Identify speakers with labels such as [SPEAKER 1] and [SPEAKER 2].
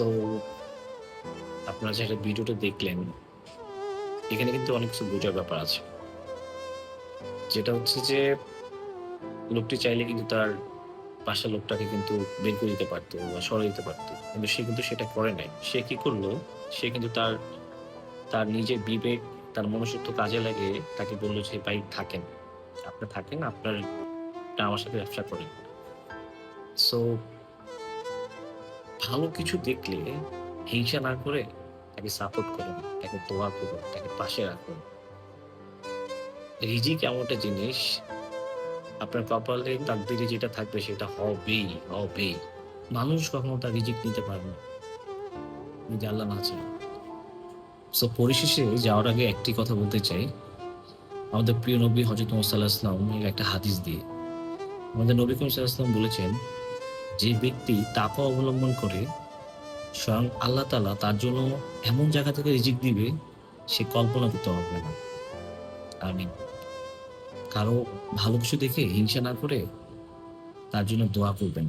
[SPEAKER 1] So আপনারা যেটা ভিডিওটা দেখলেন, এখানে কিন্তু অনেক কিছু বোঝার ব্যাপার আছে। যেটা হচ্ছে যে, লোকটি চাইলে কিন্তু তার পাশের লোকটাকে কিন্তু বের করে দিতে পারতো বা সরে দিতে পারতো। কিন্তু সে কিন্তু সেটা করে নাই। সে কি করল? সে কিন্তু তার তার নিজের বিবেক, তার মনুষ্যত্ব কাজে লাগে তাকে বলল যে, ভাই, থাকেন। আপনি থাকেন, আপনার, আপনি আমার সাথে ব্যবসা করেন। সো ভালো কিছু দেখলে হিংসা না করে তাকে সাপোর্ট করুন, তাকে দোয়া করুন, তাকে পাশে রাখুন। রিজিক একটা জিনিস, আপনার কপালে তাকদিরে যেটা থাকবে সেটা হবেই হবেই। মানুষ কখনো তার রিজিক নিতে পারবে না। যদি আল্লাহ না সো পরিশেষে যাওয়ার আগে একটি কথা বলতে চাই। আমাদের প্রিয় নবী হজরত মোসাল্লাহ ইসলাম এর একটা হাদিস দিয়ে। আমাদের নবী করিম ইসলাম বলেছেন যে ব্যক্তি তাপা অবলম্বন করে স্বয়ং আল্লাহ তালা তার জন্য এমন জায়গা থেকে রিজিক দিবে, সে কল্পনা করতে পারবে না। আমি কারও ভালো কিছু দেখে হিংসা না করে তার জন্য দোয়া করবেন।